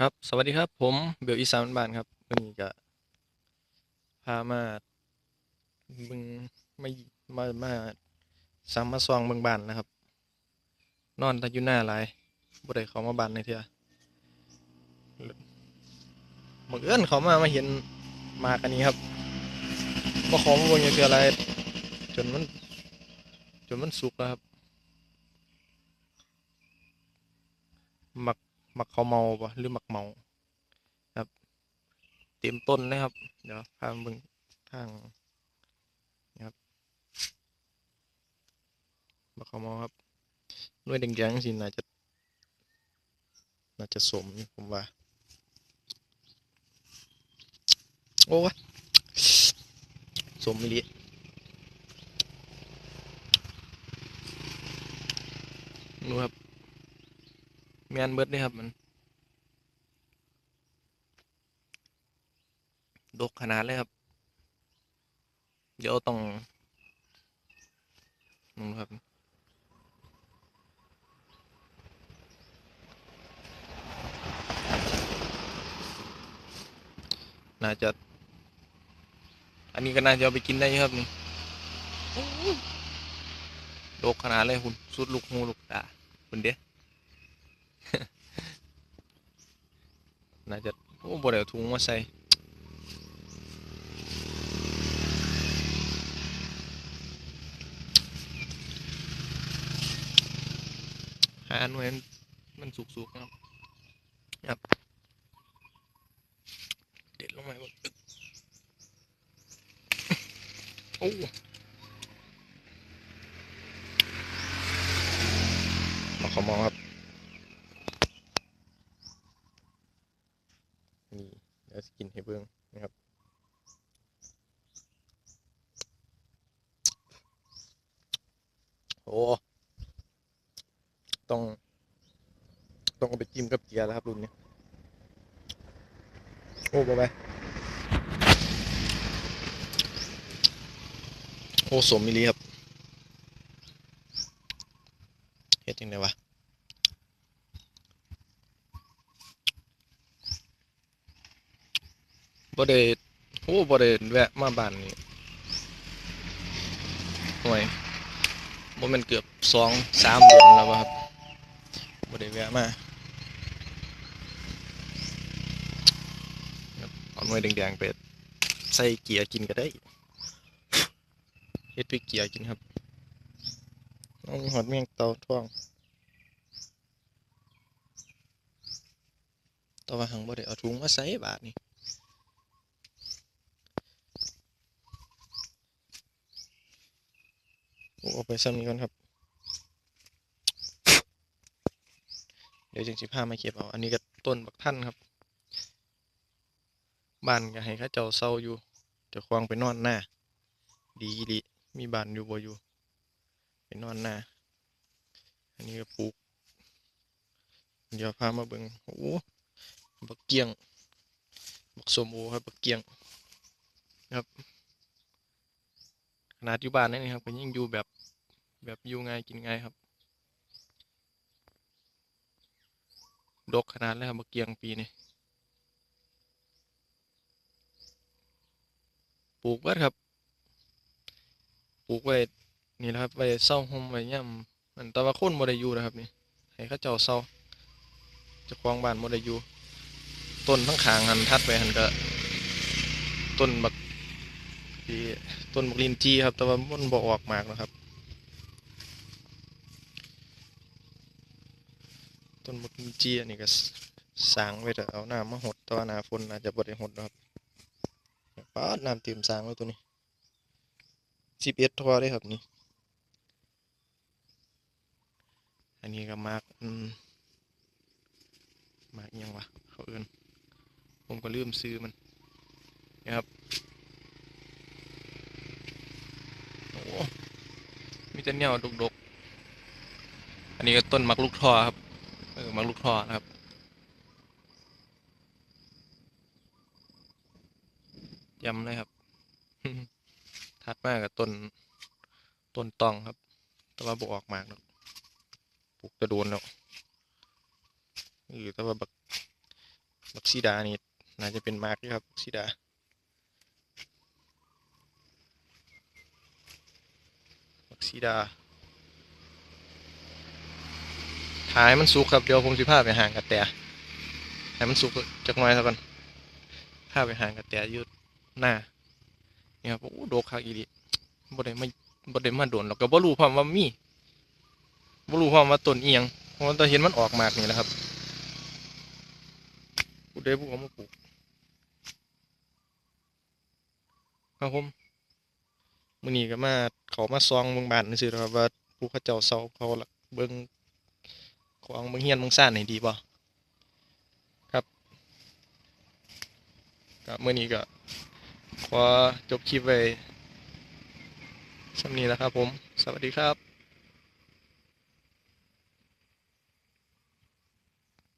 ครับ สวัสดีครับ ผมเบลอีสานบ้านครับวันนี้ก็พามาบึงมามามาซ้ำมาซองเบิ่งบ้านนะครับ นอนตะอยู่หน้าหลายบ่ได้เขามาบ้านในเทื่อบังเอิญเขามามาเห็นมากันนี้ครับบ่เขอมาบิ่งจักเทื่ออะไรจนมัน จนมันสุกแล้วครับ มัก มักเขาเมาปะหรือมักเมาครับ เต็มต้นเลยครับ เดี๋ยวพามาเบิ่งทางนี่ครับมักเขาเมาครับหน่วยแดงๆสิน่าจะ น่าจะสมผมว่า โอ้ยสมมิลินูครับ มนเบิดเลยครับมันดกขนาดเลยครับ เดี๋ยวต้องนู่นครับน่าจะ อันนี้ก็น่าจะเอาไปกินได้อยู่ครับนี่ดกขนาดเลยคุณสุดลูกหูลูกตาคุณเด้ น่าจะโอ้บ่ได้เอาถุงมาใส่หาหน่วยมันสุกๆนะครับครับเด็ดลงมาก่อนอึ๊กโอ้มาขอมองครับ นี่ เดี๋ยวสกินให้เบิ่งนะครับโอ้ต้อง ต้องเอาไปจิ้มกับเกียร์แล้วครับ รุ่นนี้ โอ้บไปโอ้สมมิลีครับเฮ็ดยังไงวะ บ่ได้โอ้บ่ได้แวะมาบ้านนี่ห่วยบ่แม่นเกือบสองสามเดือนแล้วครับบ่ได้แวะมานับเอาหน่วยแดงๆไปใส่เกียร์กินก็ได้เฮ็ดพริกเกียร์กินครับเอามีหอดเมี่ยงเตาท่วงต่ว่าหังบ่ได้เอาถุงมาใส่บาดนี่ ผม เอาไปซ้ำนี้ก่อนครับ เดี๋ยวจึงสิพามาเก็บเอา อันนี้ก็ต้นบักท่านครับบ้านก็ให้ข้าเจ้าเศร้าอยู่เดี๋ยวควางไปนอนหน้า ดีอีมีบ้านอยู่บ่อยู่ไปนอนหน้า อันนี้ก็ปลูก เดี๋ยวพามาเบิ่งโอ้บักเกียงบักสมโอครับบักเกียงครับขนาดอยู่บ้านนี่ครับก็ยังอยู่แบบ แบบอยู่ง่ายกินง่ายครับ ดกขนาดเลยครับบักเกียงปีนี้ปลูกไว้ครับ ปลูกไว้นี่แหละครับไว้เศร้าห่มไว้ย่ำมันแต่ว่าคนบ่ได้อยู่นะครับนี่ให้เขาเจ้าเศร้าจะคลองบ้านบ่ได้อยู่ต้นทั้งขางหันทัดไปหันก็ต้นบักต้นบักลินจีครับ แต่ว่ามันบ่ออกหมากนะครับ ต้นบักลินจีอันนี้ก็สางไว้แต่เอาน้ำมาหดแตว่าหน้าฝนอาจจะบ่ได้หดนะครับป้าดน้ำเต็มสางไว้ตัวนี้สิบเอ็ดทอได้ครับนี่ อันนี้ก็มากอืมากอิหยังวะเขาเอื่นผมก็ลืมซื้อมันนะครับโอ้มีแต่แนวดกๆ อันนี้ก็ต้นมักลูกทอครับ มักลูกทอนะครับยำเลยครับถัดมากกับต้นต้นตองครับ แต่ว่าบออกมากแล้วปลูกจะโดนแล้วเออแต่ว่าบักบักซีดานี่น่าจะเป็นมากครับซีดาบักซีดา ถ่ายมันสุกครับเดี๋ยวผมสิพาไปห่างกระแตให้มันสุกจักหน่อยเท่ากันพาไปห่างกระแตอยืดหน้านี่ครับโอ้โดกคักอีหลีบ่ได้มาบ่ได้มาโดนแล้วก็บ่รู้พร้อมว่ามีบ่รู้พร้อมว่าต้นอียงเพราะว่าตอนเห็นมันออกมากนี่แหละครับผู้ใดผู้เอามาปลูกครับผมมื้อนี้ก็มาเขามาซองเบิ่งบ้านซื่อๆครับว่าผู้เขาเจ้าเซาเขาละเบิ่ง ของมึงเฮียนเบิ่งซ่านให้ดีบ่ครับก็มื้อนี้ก็ขอจบคลิปไว้สำนี้แล้วครับผม สวัสดีครับ